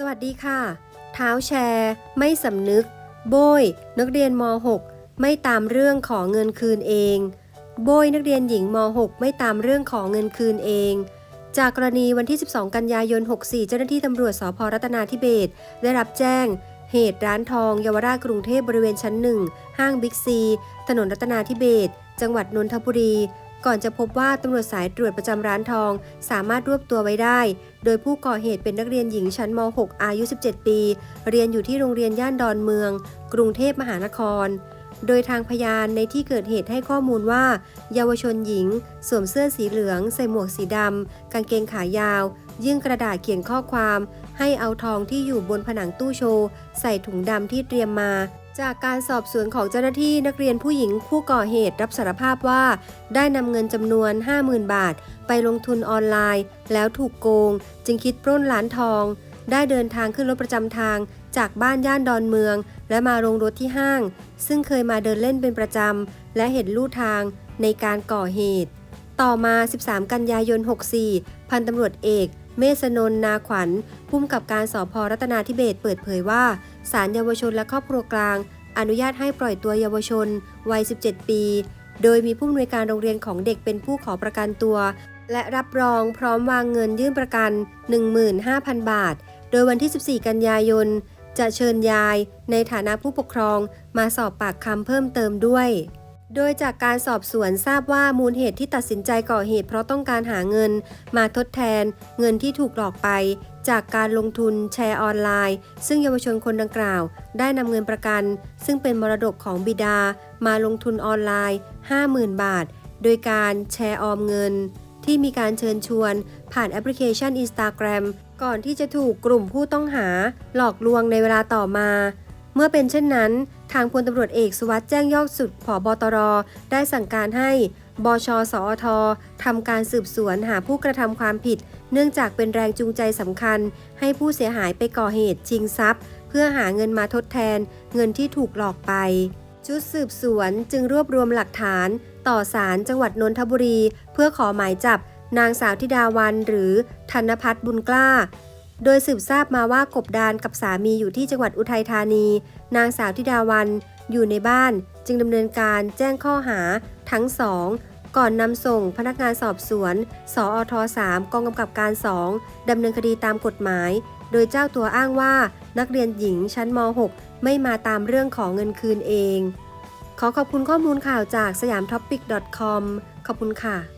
สวัสดีค่ะ เท้าแชร์ ไม่สำนึก โบย นักเรียนม .6 ไม่ตามเรื่องขอเงินคืนเอง โบยนักเรียนหญิงม .6 ไม่ตามเรื่องขอเงินคืนเอง จากกรณีวันที่ 12 กันยายน 64 เจ้าหน้าที่ตำรวจสพรัตนาธิเบศได้รับแจ้ง เหตุร้านทองเยาวราชกรุงเทพบริเวณชั้นหนึ่งห้างบิ๊กซี ถนนรัตนาธิเบศจังหวัดนนทบุรี ก่อนจะพบว่าตำรวจสายตรวจประจำร้านทอง สามารถรวบตัวไว้ได้ โดยผู้ก่อเหตุเป็นนักเรียนหญิงชั้นม .6 อายุ 17 ปี เรียนอยู่ที่โรงเรียนย่านดอนเมือง กรุงเทพมหานคร โดยทางพยานในที่เกิดเหตุให้ข้อมูลว่า เยาวชนหญิง สวมเสื้อสีเหลือง ใส่หมวกสีดำกางเกงขายาว ยื่นกระดาษเขียนข้อความ ให้เอาทองที่อยู่บนผนังตู้โชว์ ใส่ถุงดำที่เตรียมมา จากการสอบสวนของเจ้าหน้าที่นักเรียนผู้หญิงผู้ก่อเหตุรับสารภาพว่า ได้นำเงินจำนวน 50,000 บาท ไปลงทุนออนไลน์ แล้วถูกโกง จึงคิดปล้นร้านทอง ได้เดินทางขึ้นรถประจำทาง จากบ้านย่านดอนเมือง และมาลงรถที่ห้าง ซึ่งเคยมาเดินเล่นเป็นประจำ และเห็นลู่ทางในการก่อเหตุ ต่อมา 13 กันยายน 64 พันตำรวจเอก เมษนนนาขวัญผู้กำกับการสพรัตนาธิเบศเปิดเผยว่าศาลเยาวชนและครอบครัวกลาง อนุญาตให้ปล่อยตัวเยาวชน วัย 17 ปี โดยมีผู้อำนวยการโรงเรียนของเด็กเป็นผู้ขอประกันตัว และรับรองพร้อมวางเงินยื่นประกัน 15,000 บาท โดยวันที่ 14 กันยายน จะเชิญยาย ในฐานะผู้ปกครองมาสอบปากคำเพิ่มเติมด้วย โดยจากการสอบสวนทราบว่ามูลเหตุที่ตัดสินใจก่อเหตุเพราะต้องการหาเงิน มาทดแทน เงินที่ถูกหลอกไป จากการลงทุนแชร์ออนไลน์ ซึ่งเยาวชนคนดังกล่าว ได้นำเงินประกัน ซึ่งเป็นมรดกของบิดา มาลงทุนออนไลน์ 50,000 บาท โดยการแชร์ออมเงิน ที่มีการเชิญชวน ผ่านแอปพลิเคชัน Instagram ก่อนที่จะถูกกลุ่มผู้ต้องหา หลอกลวงในเวลาต่อมา เมื่อเป็นเช่นนั้นางพลตำรวจเอกสุวัสด์แจ้งยอดสุดผอบตร ได้สั่งการให้บชสอททำการสืบสวนหาผู้กระทำความผิด เนื่องจากเป็นแรงจูงใจสำคัญ ให้ผู้เสียหายไปก่อเหตุชิงทรัพย์ เพื่อหาเงินมาทดแทน เงินที่ถูกหลอกไป ชุดสืบสวนจึงรวบรวมหลักฐาน ต่อศาลจังหวัดนนทบุรี เพื่อขอหมายจับ นางสาวธิดาวันหรือธนพัฒน์บุญกล้า โดยสืบทราบมาว่ากบดานกับสามีอยู่ที่จังหวัดอุทัยธานี นางสาวธิดาวันอยู่ในบ้านจึงดำเนินการแจ้งข้อหาทั้งสองก่อนนำส่งพนักงานสอบสวน สอท3กองกำกับการ 2ดำเนินคดีตามกฎหมาย โดยเจ้าตัวอ้างว่านักเรียนหญิงชั้นม .6 ไม่มาตามเรื่องของเงินคืนเอง ขอขอบคุณข้อมูลข่าวจากสยามท็อปปิก .com ขอบคุณค่ะ